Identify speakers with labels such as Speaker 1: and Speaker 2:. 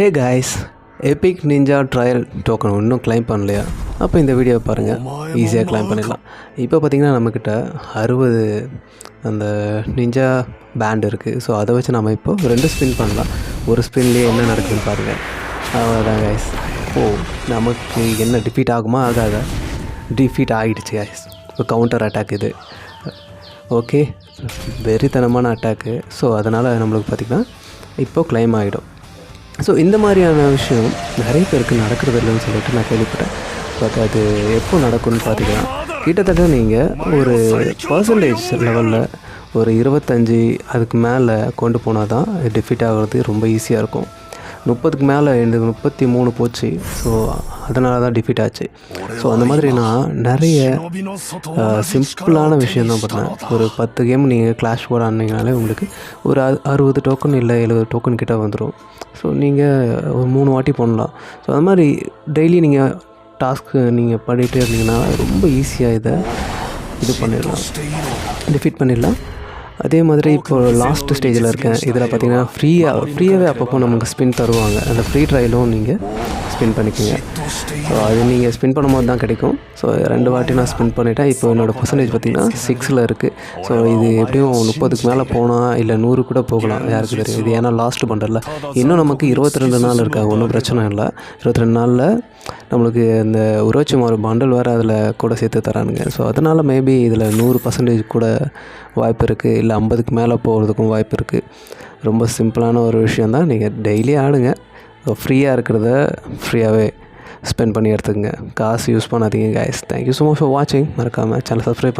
Speaker 1: Hey guys epic ninja trial token இன்னும் claim பண்ணலையா? அப்போ இந்த வீடியோவை பாருங்கள் ஈஸியாக கிளைம் பண்ணிடலாம். இப்போ பார்த்தீங்கன்னா நம்மக்கிட்ட அறுபது அந்த நிஞ்சா பேண்ட் இருக்குது ஸோ அதை வச்சு நம்ம இப்போ ரெண்டு ஸ்பின் பண்ணலாம். ஒரு ஸ்பின்லேயே என்ன நடக்குதுன்னு பாருங்கள் அவ்வளோதான் காய்ஸ் ஓ நமக்கு என்ன டிஃபீட் ஆகுமா? ஆகாதா? டிஃபீட் ஆகிடுச்சு காய்ஸ் இப்போ கவுண்டர் அட்டாக் இது. ஓகே வெறித்தனமான அட்டாக்கு ஸோ அதனால் நம்மளுக்கு பார்த்திங்கன்னா இப்போ கிளைம் ஆகிடும் ஸோ இந்த மாதிரியான விஷயம் நிறைய பேருக்கு நடக்கிறது இல்லைன்னு சொல்லிட்டு நான் கேள்விப்பட்டேன். பட் அது எப்போ நடக்கும்னு பார்த்தீங்கன்னா கிட்டத்தட்ட நீங்கள் ஒரு பர்சன்டேஜ் லெவலில் ஒரு இருபத்தஞ்சி அதுக்கு மேலே கொண்டு போனால் தான் டிஃபீட் ஆகிறது ரொம்ப ஈஸியாக இருக்கும். முப்பதுக்கு மேலே எனக்கு முப்பத்தி மூணு போச்சு. ஸோ அதனால தான் டிஃபீட் ஆச்சு. ஸோ அந்த மாதிரி நான் நிறைய சிம்பிளான விஷயம் தான் பண்ணேன். ஒரு பத்து கேம் நீங்கள் கிளாஷ் போர்டு ஆனீங்கனாலே உங்களுக்கு ஒரு அ- அறுபது டோக்கன் இல்லை எழுபது டோக்கன் கிட்டே வந்துடும் ஸோ நீங்கள் ஒரு மூணு வாட்டி பண்ணலாம். ஸோ அது மாதிரி டெய்லி நீங்கள் டாஸ்க்கு நீங்கள் பண்ணிகிட்டே இருந்தீங்கன்னா ரொம்ப ஈஸியாக இதை இது பண்ணிடலாம். டிஃபீட் பண்ணிடலாம். அதே மாதிரி இப்போ லாஸ்ட் ஸ்டேஜில் இருக்கேன். இதில் பார்த்தீங்கன்னா ஃப்ரீயாக ஃப்ரீயாகவே அப்பப்போ நமக்கு ஸ்பின் தருவாங்க. அந்த ஃப்ரீ ட்ரையலும் நீங்கள் ஸ்பின் பண்ணிக்கோங்க. ஸோ அது நீங்கள் ஸ்பின் பண்ணும்போது தான் கிடைக்கும். ஸோ ரெண்டு வாட்டி நான் ஸ்பின் பண்ணிட்டேன். இப்போ என்னோடய பர்சன்டேஜ் பார்த்தீங்கன்னா சிக்ஸில் இருக்குது ஸோ இது எப்படியும் முப்பதுக்கு மேலே போனால் இல்லை நூறு கூட போகலாம். யாருக்கு தெரியும்? இது ஏன்னா லாஸ்ட் பண்ணுறல இன்னும் நமக்கு இருபத்தி ரெண்டு நாள் இருக்கா? ஒன்றும் பிரச்சனை இல்லை. இருபத்தி ரெண்டு நாளில் நம்மளுக்கு இந்த உரோச்சி மாறு பண்டல் வேறு அதில் கூட சேர்த்து தரானுங்க. ஸோ அதனால் மேபி இதில் நூறு பர்சன்டேஜ் கூட வாய்ப்பு இருக்குது இல்லை ஐம்பதுக்கு மேலே போகிறதுக்கும் வாய்ப்பு இருக்குது ரொம்ப சிம்பிளான ஒரு விஷயம் தான் நீங்கள் டெய்லி ஆடுங்க ஃப்ரீயாக இருக்கிறத ஃப்ரீயாகவே ஸ்பெண்ட் பண்ணி எடுத்துக்கங்க காசு யூஸ் பண்ணாதீங்க guys thank you so much for வாட்சிங் மறக்காமல் சேனல் சப்ஸ்கிரைப் பண்ணி